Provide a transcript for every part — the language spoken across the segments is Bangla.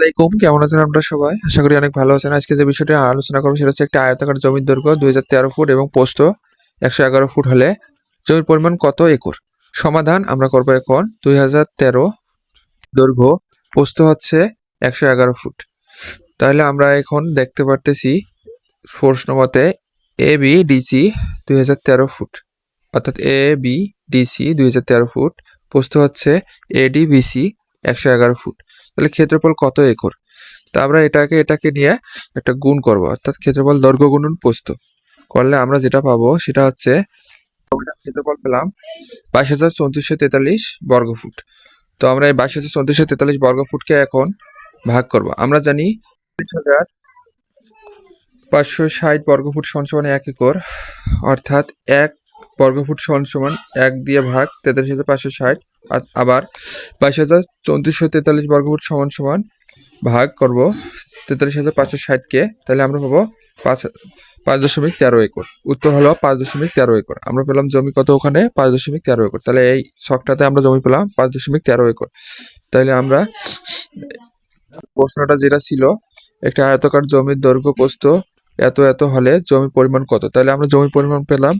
আলাইকুম, কেমন আছেন আপনারা সবাই? আশা করি অনেক ভালো আছেন। আজকে যে বিষয়টি আলোচনা করব সেটা হচ্ছে একটা আয়তাকার জমির দৈর্ঘ্য দুই হাজার তেরো ফুট এবং পোস্ত একশো এগারো ফুট হলে। জমির পরিমাণ কত একর? সমাধান আমরা করব এখন দুই হাজার তেরো দৈর্ঘ্য, পোস্ত হচ্ছে একশো এগারো ফুট। তাহলে আমরা এখন দেখতে পারতেছি প্রশ্ন মতে এ বি ডিসি দুই হাজার তেরো ফুট। অর্থাৎ এ বি ডিসি দুই হাজার তেরো ফুট, পোস্ত হচ্ছে এডি বিসি একশো এগারো ফুট। তাহলে ক্ষেত্রফল কত একর? তা আমরা এটাকে এটাকে নিয়ে একটা গুণ করব। অর্থাৎ ক্ষেত্রফল দৈর্ঘ্য গুণন পোস্ত করলে আমরা যেটা পাবো সেটা হচ্ছে ক্ষেত্রফল পেলাম বাইশ হাজার চৌত্রিশশো তেতাল্লিশ বর্গফুট। তো আমরা এই বাইশ হাজার চৌত্রিশশো তেতাল্লিশ বর্গফুটকে এখন ভাগ করব। আমরা জানি বিশ হাজার পাঁচশো ষাট বর্গফুট সমান এক একর। অর্থাৎ এক বর্গফুট সমান সমান এক দিয়ে ভাগ তেতাল্লিশ হাজার পাঁচশো ষাট। আবার বাইশ হাজার চৌত্রিশশো তেতাল্লিশ বর্গফুট সমান সমান ভাগ করব তেতাল্লিশ হাজার পাঁচশো ষাটকে তাহলে আমরা পাবো পাঁচ পাঁচ দশমিক তেরো একর। উত্তর হলো পাঁচ দশমিক তেরো একর। আমরা পেলাম জমি কত ওখানে? পাঁচ দশমিক তেরো একর। তাহলে এই ছকটাতে আমরা জমি পেলাম পাঁচ দশমিক তেরো একর। তাহলে আমরা প্রশ্নটা যেটা ছিল, একটা আয়তকার জমির দৈর্ঘ্য প্রস্থ এত এত হলে জমির পরিমাণ কত? তাহলে আমরা জমির পরিমাণ পেলাম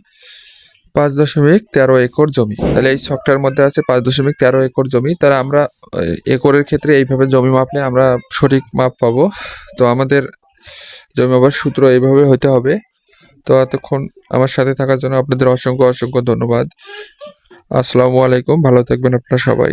পাঁচ দশমিক তেরো একর জমি। তাহলে এই ছকটার মধ্যে আছে পাঁচ দশমিক তেরো একর জমি। তাহলে আমরা একরের ক্ষেত্রে এইভাবে জমি মাপলে আমরা সঠিক মাপ পাব। তো আমাদের জমি মাপার সূত্র এইভাবে হতে হবে। তো এতক্ষণ আমার সাথে থাকার জন্য আপনাদের অসংখ্য অসংখ্য ধন্যবাদ। আসসালামু আলাইকুম। ভালো থাকবেন আপনারা সবাই।